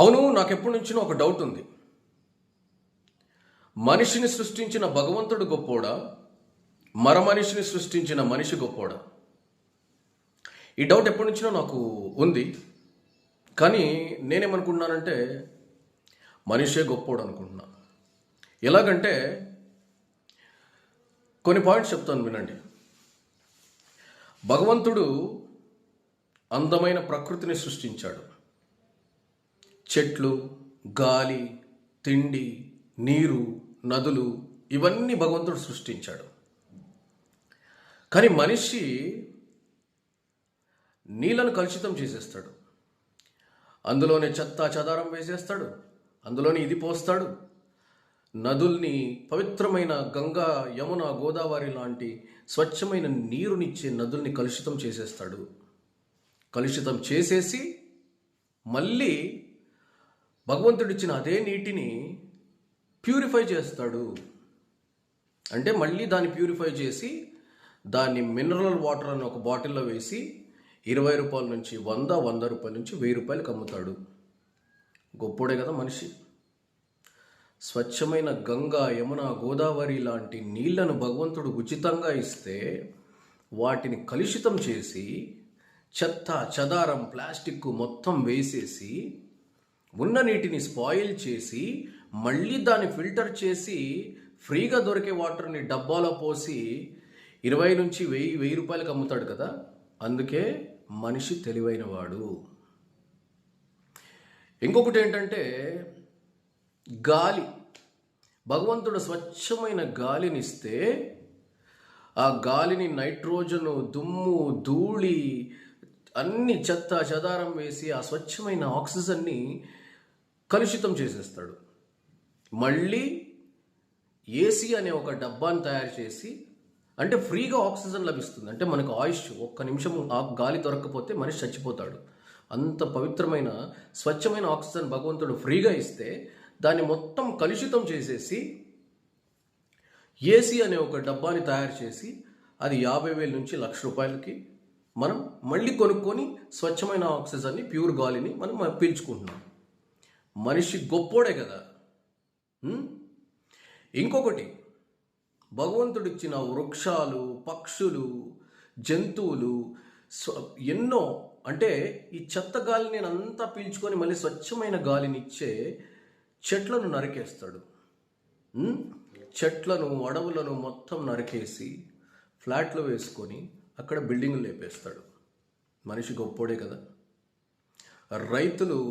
అవును నాకు ఎప్పటి నుంచినో ఒక డౌట్ ఉంది. మనిషిని సృష్టించిన భగవంతుడు గొప్పోడా? మర మనిషిని సృష్టించిన మనిషి గొప్పోడా? ఈ డౌట్ ఎప్పటి నుంచినో నాకు ఉంది. కానీ నేనేమనుకుంటున్నానంటే మనిషే గొప్పోడు అనుకుంటున్నా ఎలాగంటే కొన్ని పాయింట్స్ చెప్తాను వినండి. భగవంతుడు అందమైన ప్రకృతిని సృష్టించాడు. చెట్లు గాలి తిండి నీరు నదులు ఇవన్నీ భగవంతుడు సృష్టించాడు. కానీ మనిషి నీళ్ళను కలుషితం చేసేస్తాడు. అందులోనే చెత్త చెదారం వేసేస్తాడు. అందులోనే ఇది పోస్తాడు. నదుల్ని పవిత్రమైన గంగా యమున గోదావరి లాంటి స్వచ్ఛమైన నీరునిచ్చే నదుల్ని కలుషితం చేసేస్తాడు. కలుషితం చేసేసి మళ్ళీ భగవంతుడిచ్చిన అదే నీటిని ప్యూరిఫై చేస్తాడు. అంటే మళ్ళీ దాన్ని ప్యూరిఫై చేసి దాన్ని మినరల్ వాటర్ అని ఒక బాటిల్లో వేసి ఇరవై రూపాయల నుంచి వంద వంద రూపాయల నుంచి వెయ్యి రూపాయలకు అమ్ముతాడు. గొప్పోడే కదా మనిషి. స్వచ్ఛమైన గంగా యమున గోదావరి లాంటి నీళ్ళను భగవంతుడు ఉచితంగా ఇస్తే వాటిని కలుషితం చేసి చెత్త చెదారం ప్లాస్టిక్ మొత్తం వేసేసి ఉన్న నీటిని స్పాయిల్ చేసి మళ్ళీ దాన్ని ఫిల్టర్ చేసి ఫ్రీగా దొరికే వాటర్ని డబ్బాలో పోసి ఇరవై నుంచి వెయ్యి వెయ్యి రూపాయలకు అమ్ముతాడు కదా? అందుకే మనిషి తెలివైనవాడు. ఇంకొకటి ఏంటంటే గాలి. భగవంతుడు స్వచ్ఛమైన గాలినిస్తే ఆ గాలిని నైట్రోజను దుమ్ము ధూళి అన్ని చెత్త చెదారం వేసి ఆ స్వచ్ఛమైన ఆక్సిజన్ని కలుషితం చేసేస్తాడు. మళ్ళీ ఏసీ అనే ఒక డబ్బాని తయారు చేసి అంటే ఫ్రీగా ఆక్సిజన్ లభిస్తుంది. అంటే మనకు ఆయుష్ ఒక్క నిమిషం ఆ గాలి దొరకకపోతే మనిషి చచ్చిపోతాడు. అంత పవిత్రమైన స్వచ్ఛమైన ఆక్సిజన్ భగవంతుడు ఫ్రీగా ఇస్తే దాన్ని మొత్తం కలుషితం చేసేసి ఏసీ అనే ఒక డబ్బాని తయారు చేసి అది యాభై వేల నుంచి లక్ష రూపాయలకి మనం మళ్ళీ కొనుక్కొని స్వచ్ఛమైన ఆక్సిజన్ని ప్యూర్ గాలిని మనం పీల్చుకుంటున్నాం మనిషి గొప్పోడే కదా. ఇంకొకటి భగవంతుడిచ్చిన వృక్షాలు పక్షులు జంతువులు ఎన్నో అంటే ఈ చెత్త గాలిని అంతా పీల్చుకొని మళ్ళీ స్వచ్ఛమైన గాలినిచ్చే చెట్లను నరికేస్తాడు. చెట్లను అడవులను మొత్తం నరికేసి ఫ్లాట్లు వేసుకొని అక్కడ బిల్డింగ్లు లేపేస్తాడు. మనిషి గొప్పోడే కదా. రైతులు